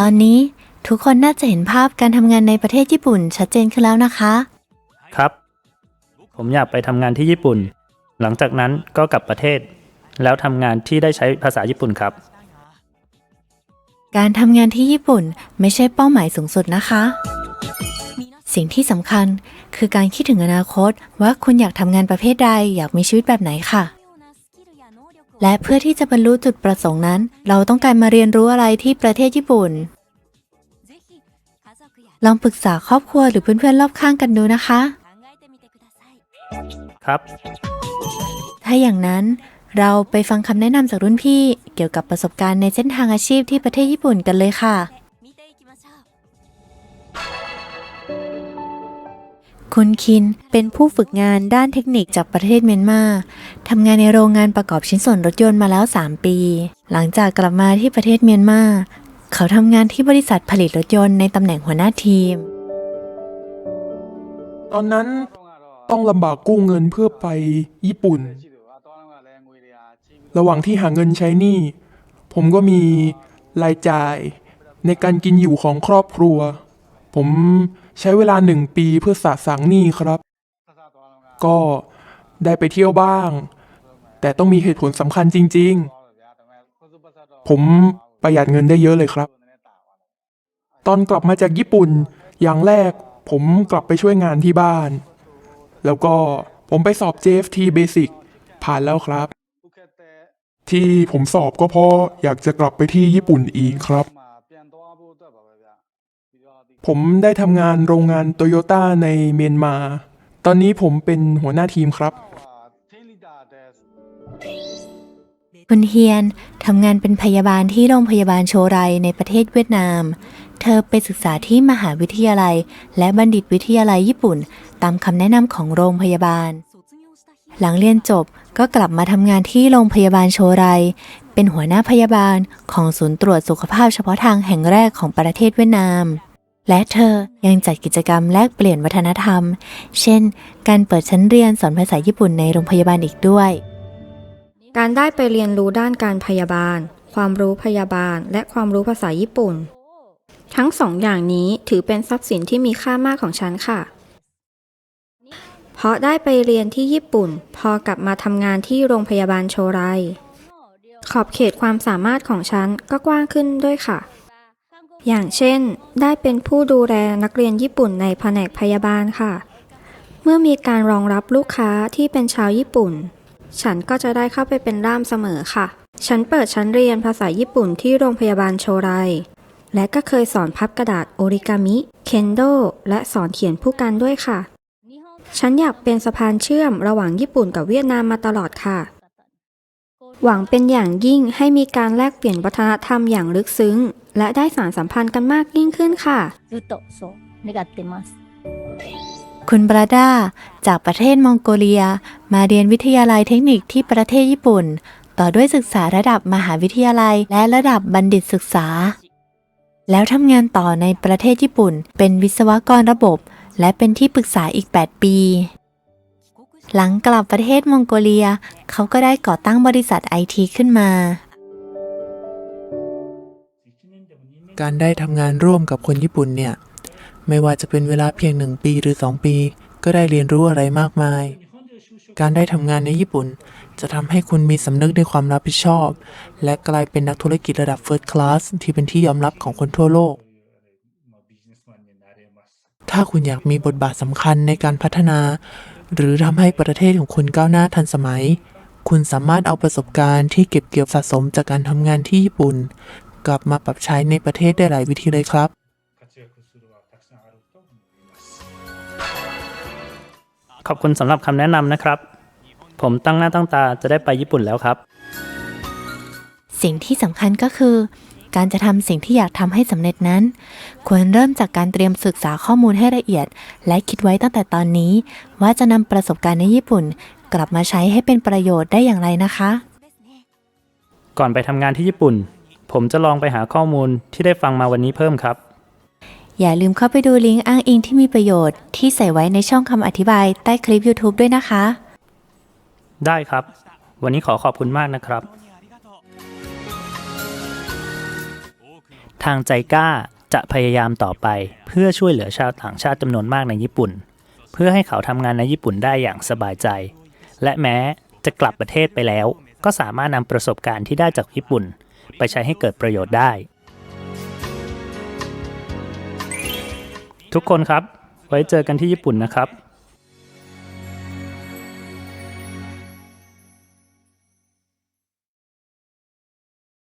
ตอนนี้ทุกคนน่าจะเห็นภาพการทำงานในประเทศญี่ปุ่นชัดเจนขึ้นแล้วนะคะ ครับ ผมอยากไปทำงานที่ญี่ปุ่น หลังจากนั้นก็กลับประเทศ แล้วทำงานที่ได้ใช้ภาษาญี่ปุ่นครับ การทำงานที่ญี่ปุ่นไม่ใช่เป้าหมายสูงสุดนะคะ สิ่งที่สำคัญคือการคิดถึงอนาคตว่าคุณอยากทำงานประเภทใดอยากมีชีวิตแบบไหนค่ะ และเพื่อที่จะบรรลุจุดประสงค์นั้น เราต้องการมาเรียนรู้อะไรที่ประเทศญี่ปุ่น ลองปรึกษาครอบครัวหรือเพื่อนๆรอบข้างกันดูนะคะ ครับ ถ้าอย่างนั้นเราไปฟังคำแนะนำจากรุ่นพี่ เกี่ยวกับประสบการณ์ในเส้นทางอาชีพที่ประเทศญี่ปุ่นกันเลยค่ะ คุณคินเป็นผู้ฝึกงานด้านเทคนิคจากประเทศเมียนมาทำงานในโรงงานประกอบชิ้นส่วนรถยนต์มาแล้ว 3 ปี หลังจากกลับมาที่ประเทศเมียนมา เขาทำงานที่บริษัทผลิตรถยนต์ในตำแหน่งหัวหน้าทีม ตอนนั้นต้องลำบากกู้เงินเพื่อไปญี่ปุ่น ระหว่างที่หาเงินใช้หนี้ ผมก็มีรายจ่ายในการกินอยู่ของครอบครัว ผมใช้เวลาหนึ่งปีเพื่อสะสางหนี้ครับ ก็ได้ไปเที่ยวบ้าง แต่ต้องมีเหตุผลสำคัญจริง ๆ ผมประหยัดเงินได้เยอะเลยครับ ตอนกลับมาจากญี่ปุ่นอย่างแรกผมกลับไปช่วยงานที่บ้าน แล้วก็ผมไปสอบ JFT Basic ผ่านแล้วครับ ที่ผมสอบก็เพราะอยากจะกลับไปที่ญี่ปุ่นอีกครับ ผมได้ทำงานโรงงานโตโยต้าในเมียนมา ตอนนี้ผมเป็นหัวหน้าทีมครับ คุณเฮียนทำงานเป็นพยาบาลที่โรงพยาบาลโชไรในประเทศเวียดนาม เธอไปศึกษาที่มหาวิทยาลัย และบัณฑิตวิทยาลัยญี่ปุ่น ตามคำแนะนำของโรงพยาบาล หลังเรียนจบก็กลับมาทำงานที่โรงพยาบาลโชไร เป็นหัวหน้าพยาบาลของศูนย์ตรวจสุขภาพเฉพาะทางแห่งแรกของประเทศเวียดนาม และเธอยังจัดกิจกรรมแลกเปลี่ยนวัฒนธรรม เช่น การเปิดชั้นเรียนสอนภาษาญี่ปุ่นในโรงพยาบาลอีกด้วย การได้ไปเรียนรู้ด้านการพยาบาล ความรู้พยาบาล และความรู้ภาษาญี่ปุ่น ทั้งสองอย่างนี้ถือเป็นทรัพย์สินที่มีค่ามากของฉันค่ะ เพราะได้ไปเรียนที่ญี่ปุ่น พอกลับมาทำงานที่โรงพยาบาลโชไร ขอบเขตความสามารถของฉันก็กว้างขึ้นด้วยค่ะ อย่างเช่น ได้เป็นผู้ดูแลนักเรียนญี่ปุ่นในแผนกพยาบาลค่ะ เมื่อมีการรองรับลูกค้าที่เป็นชาวญี่ปุ่น ฉันก็จะได้เข้าไปเป็นด้ามเสมอค่ะ ฉันเปิดชั้นเรียนภาษาญี่ปุ่นที่โรงพยาบาลโชไร และก็เคยสอนพับกระดาษโอริกามิ เคนโด และสอนเขียนผู้กันด้วยค่ะ ฉันอยากเป็นสะพานเชื่อมระหว่างญี่ปุ่นกับเวียดนามมาตลอดค่ะ หวังเป็นอย่างยิ่งให้มีการแลกเปลี่ยนวัฒนธรรมอย่างลึกซึ้ง และได้สารสัมพันธ์กันมากยิ่งขึ้นค่ะคุณบราดาจากประเทศมองโกเลีย มาเรียนวิทยาลัยเทคนิคที่ประเทศญี่ปุ่น ต่อด้วยศึกษาระดับมหาวิทยาลัย และระดับบัณฑิตศึกษา แล้วทำงานต่อในประเทศญี่ปุ่น เป็นวิศวกรระบบ และเป็นที่ปรึกษาอีก 8 ปี หลังกลับประเทศมองโกเลีย เขาก็ได้ก่อตั้งบริษัทไอทีขึ้นมา การได้ทำงานร่วมกับคนญี่ปุ่นเนี่ย ไม่ว่าจะเป็นเวลาเพียงหนึ่งปีหรือสองปี ก็ได้เรียนรู้อะไรมากมาย การได้ทำงานในญี่ปุ่น จะทำให้คุณมีสำนึกในความรับผิดชอบ และกลายเป็นนักธุรกิจระดับ First Class ที่เป็นที่ยอมรับของคนทั่วโลก ถ้าคุณอยากมีบทบาทสำคัญในการพัฒนา หรือทำให้ประเทศของคุณก้าวหน้าทันสมัย คุณสามารถเอาประสบการณ์ที่เก็บเกี่ยวสะสมจากการทำงานที่ญี่ปุ่น กลับมาปรับใช้ในประเทศได้หลายวิธีเลยครับ ขอบคุณสำหรับคำแนะนำนะครับ ผมตั้งหน้าตั้งตาจะได้ไปญี่ปุ่นแล้วครับ สิ่งที่สำคัญก็คือ การจะทำสิ่งที่อยากทำให้สำเร็จนั้น ควรเริ่มจากการเตรียมศึกษาข้อมูลให้ละเอียด และคิดไว้ตั้งแต่ตอนนี้ ว่าจะนำประสบการณ์ในญี่ปุ่น กลับมาใช้ให้เป็นประโยชน์ได้อย่างไรนะคะ ก่อนไปทำงานที่ญี่ปุ่น ผมจะลองไปหาข้อมูลที่ได้ฟังมาวันนี้เพิ่มครับ อย่าลืมเข้าไปดูลิงก์อ้างอิงที่มีประโยชน์ที่ใส่ไว้ในช่องคำอธิบายใต้คลิป YouTube ด้วยนะคะ ได้ครับ วันนี้ขอขอบคุณมากนะครับ ทางใจกล้าจะพยายามต่อไป เพื่อช่วยเหลือชาวต่างชาติจำนวนมากในญี่ปุ่น เพื่อให้เขาทำงานในญี่ปุ่นได้อย่างสบายใจ และแม้จะกลับประเทศไปแล้ว ก็สามารถนำประสบการณ์ที่ได้จากญี่ปุ่น ไปใช้ให้เกิดประโยชน์ได้ ทุกคนครับ ไว้เจอกันที่ญี่ปุ่นนะครับ